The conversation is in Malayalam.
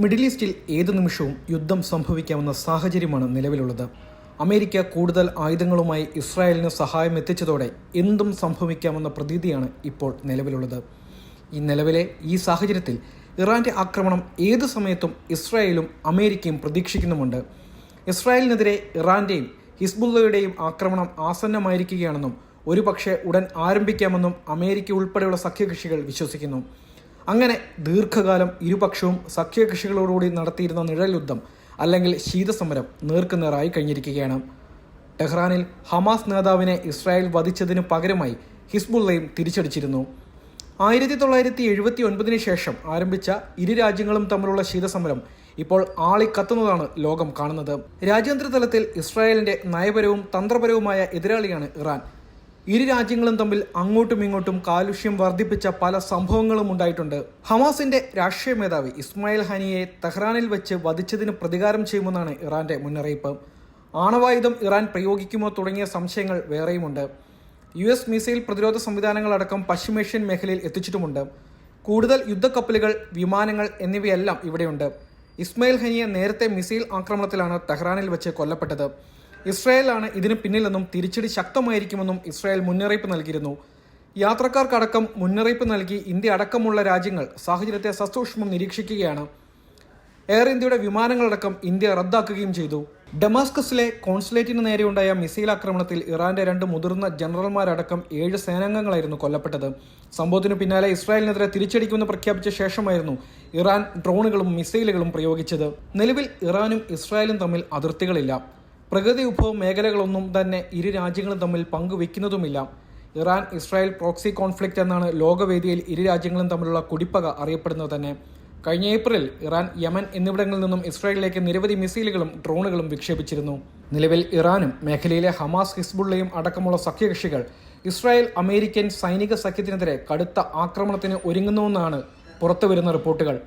മിഡിൽ ഈസ്റ്റിൽ ഏത് നിമിഷവും യുദ്ധം സംഭവിക്കാവുന്ന സാഹചര്യമാണ് നിലവിലുള്ളത്. അമേരിക്ക കൂടുതൽ ആയുധങ്ങളുമായി ഇസ്രായേലിന് സഹായം എത്തിച്ചതോടെ എന്തും സംഭവിക്കാമെന്ന പ്രതീതിയാണ് ഇപ്പോൾ നിലവിലുള്ളത്. ഈ നിലവിലെ ഈ സാഹചര്യത്തിൽ ഇറാന്റെ ആക്രമണം ഏത് സമയത്തും ഇസ്രായേലും അമേരിക്കയും പ്രതീക്ഷിക്കുന്നുമുണ്ട്. ഇസ്രായേലിനെതിരെ ഇറാന്റെയും ഹിസ്ബുള്ളയുടെയും ആക്രമണം ആസന്നമായിരിക്കുകയാണെന്നും ഒരുപക്ഷെ ഉടൻ ആരംഭിക്കാമെന്നും അമേരിക്ക ഉൾപ്പെടെയുള്ള സഖ്യകക്ഷികൾ വിശ്വസിക്കുന്നു. അങ്ങനെ ദീർഘകാലം ഇരുപക്ഷവും സഖ്യകക്ഷികളോടുകൂടി നടത്തിയിരുന്ന നിഴൽ യുദ്ധം അല്ലെങ്കിൽ ശീതസമരം നേർക്കുനേറായി കഴിഞ്ഞിരിക്കുകയാണ്. ടെഹ്റാനിൽ ഹമാസ് നേതാവിനെ ഇസ്രായേൽ വധിച്ചതിനു പകരമായി ഹിസ്ബുള്ളയും തിരിച്ചടിച്ചിരുന്നു. ആയിരത്തി തൊള്ളായിരത്തി എഴുപത്തി ഒൻപതിന് ശേഷം ആരംഭിച്ച ഇരു രാജ്യങ്ങളും തമ്മിലുള്ള ശീതസമരം ഇപ്പോൾ ആളിക്കത്തുന്നതാണ് ലോകം കാണുന്നത്. രാജ്യാന്തര തലത്തിൽ ഇസ്രായേലിന്റെ നയപരവും തന്ത്രപരവുമായ എതിരാളിയാണ് ഇറാൻ. ഇരു രാജ്യങ്ങളും തമ്മിൽ അങ്ങോട്ടും ഇങ്ങോട്ടും കാലുഷ്യം വർദ്ധിപ്പിച്ച പല സംഭവങ്ങളും ഉണ്ടായിട്ടുണ്ട്. ഹമാസിന്റെ രാഷ്ട്രീയ മേധാവി ഇസ്മായിൽ ഹനിയെ തെഹ്റാനിൽ വെച്ച് വധിച്ചതിന് പ്രതികാരം ചെയ്യുമെന്നാണ് ഇറാന്റെ മുന്നറിയിപ്പ്. ആണവായുധം ഇറാൻ പ്രയോഗിക്കുമോ തുടങ്ങിയ സംശയങ്ങൾ വേറെയുമുണ്ട്. യു എസ് മിസൈൽ പ്രതിരോധ സംവിധാനങ്ങളടക്കം പശ്ചിമേഷ്യൻ മേഖലയിൽ എത്തിച്ചിട്ടുമുണ്ട്. കൂടുതൽ യുദ്ധക്കപ്പലുകൾ വിമാനങ്ങൾ എന്നിവയെല്ലാം ഇവിടെയുണ്ട്. ഇസ്മായിൽ ഹനിയെ നേരത്തെ മിസൈൽ ആക്രമണത്തിലാണ് തെഹ്റാനിൽ വെച്ച് കൊല്ലപ്പെട്ടത്. ഇസ്രായേലാണ് ഇതിന് പിന്നിലെന്നും തിരിച്ചടി ശക്തമായിരിക്കുമെന്നും ഇസ്രായേൽ മുന്നറിയിപ്പ് നൽകിയിരുന്നു. യാത്രക്കാർക്കടക്കം മുന്നറിയിപ്പ് നൽകി ഇന്ത്യ അടക്കമുള്ള രാജ്യങ്ങൾ സാഹചര്യത്തെ സസൂക്ഷ്മം നിരീക്ഷിക്കുകയാണ്. എയർ ഇന്ത്യയുടെ വിമാനങ്ങളടക്കം ഇന്ത്യ റദ്ദാക്കുകയും ചെയ്തു. ഡമാസ്കസിലെ കോൺസുലേറ്റിന് നേരെയുണ്ടായ മിസൈൽ ആക്രമണത്തിൽ ഇറാന്റെ രണ്ട് മുതിർന്ന ജനറൽമാരടക്കം ഏഴ് സേനാംഗങ്ങളായിരുന്നു കൊല്ലപ്പെട്ടത്. സംഭവത്തിനു പിന്നാലെ ഇസ്രായേലിനെതിരെ തിരിച്ചടിക്കുമെന്ന് പ്രഖ്യാപിച്ച ശേഷമായിരുന്നു ഇറാൻ ഡ്രോണുകളും മിസൈലുകളും പ്രയോഗിച്ചത്. നിലവിൽ ഇറാനും ഇസ്രായേലും തമ്മിൽ അതിർത്തികളില്ല. പ്രകൃതി വിഭവ മേഖലകളൊന്നും തന്നെ ഇരു രാജ്യങ്ങളും തമ്മിൽ പങ്കുവെക്കുന്നതുമില്ല. ഇറാൻ ഇസ്രായേൽ പ്രോക്സി കോൺഫ്ലിക്റ്റ് എന്നാണ് ലോകവേദിയിൽ ഇരു രാജ്യങ്ങളും തമ്മിലുള്ള കുടിപ്പക അറിയപ്പെടുന്നത് തന്നെ. കഴിഞ്ഞ ഏപ്രിൽ ഇറാൻ യമൻ എന്നിവിടങ്ങളിൽ നിന്നും ഇസ്രായേലിലേക്ക് നിരവധി മിസൈലുകളും ഡ്രോണുകളും വിക്ഷേപിച്ചിരുന്നു. നിലവിൽ ഇറാനും മേഖലയിലെ ഹമാസ് ഹിസ്ബുള്ളയും അടക്കമുള്ള സഖ്യകക്ഷികൾ ഇസ്രായേൽ അമേരിക്കൻ സൈനിക സഖ്യത്തിനെതിരെ കടുത്ത ആക്രമണത്തിന് ഒരുങ്ങുന്നുവെന്നാണ് പുറത്തുവരുന്ന റിപ്പോർട്ടുകൾ.